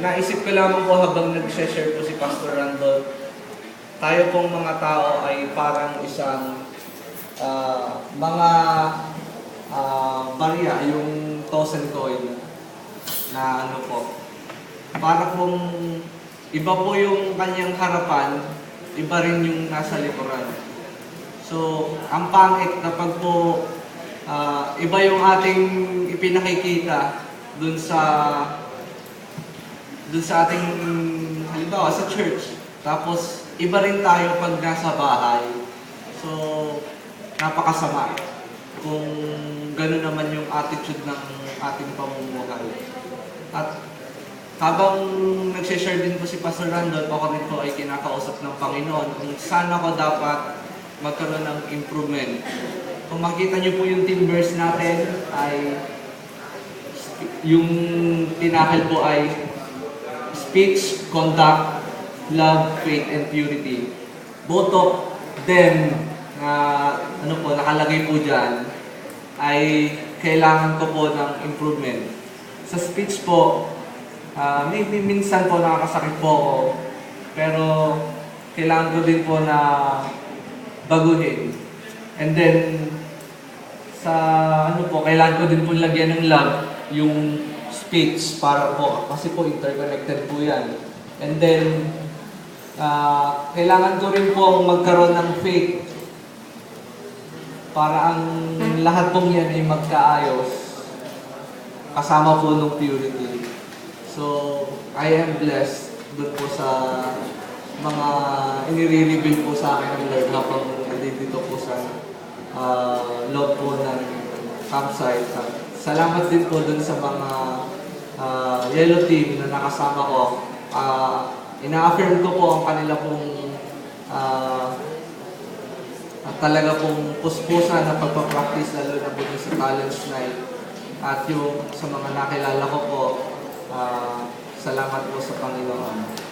naisip ko lamang po habang nag-share po si Pastor Randall, tayo pong mga tao ay parang isang ah, mga ah, barya, yung thousand coin na ano po. Para pong iba po yung kanyang harapan, iba rin yung nasa likuran. So, ang pangit kapag po ah, iba yung ating ipinakikita dun sa dun sa ating halimbawa sa church. Tapos iba rin tayo pag nasa bahay. So, napakasama kung gano'n naman yung attitude ng ating pamumuhay. At habang nagsishare din po si Pastor Randall, ako rin po ay kinakausap ng Panginoon kung saan ako dapat magkaroon ng improvement. Kung makita niyo po yung team verse natin ay yung tinakil po ay speech, conduct, love, faith, and purity. Both of them na ano po, nakalagay po dyan ay kailangan ko po ng improvement. Sa speech po, ah, maybe minsan po nakakasakit po ako, pero kailangan ko din po na baguhin. And then, sa ano po, kailangan ko din po lagyan ng love yung speech para po, kasi po interconnected po yan. And then, ah, kailangan ko rin po magkaroon ng faith para ang lahat pong yan ay magkaayos kasama po ng purity. So, I am blessed doon po sa mga inire-reveal po sa akin ng Lord habang nandito po sa uh, loob po ng campsite. At salamat din po dun sa mga ah, yellow team na nakasama ko. Ah, ina-affirm ko po ang kanila pong ah, at talaga pong puspusan na pagpapractice lalo na po sa talents night. At yung sa mga nakilala ko po, ah, salamat po sa Panginoon.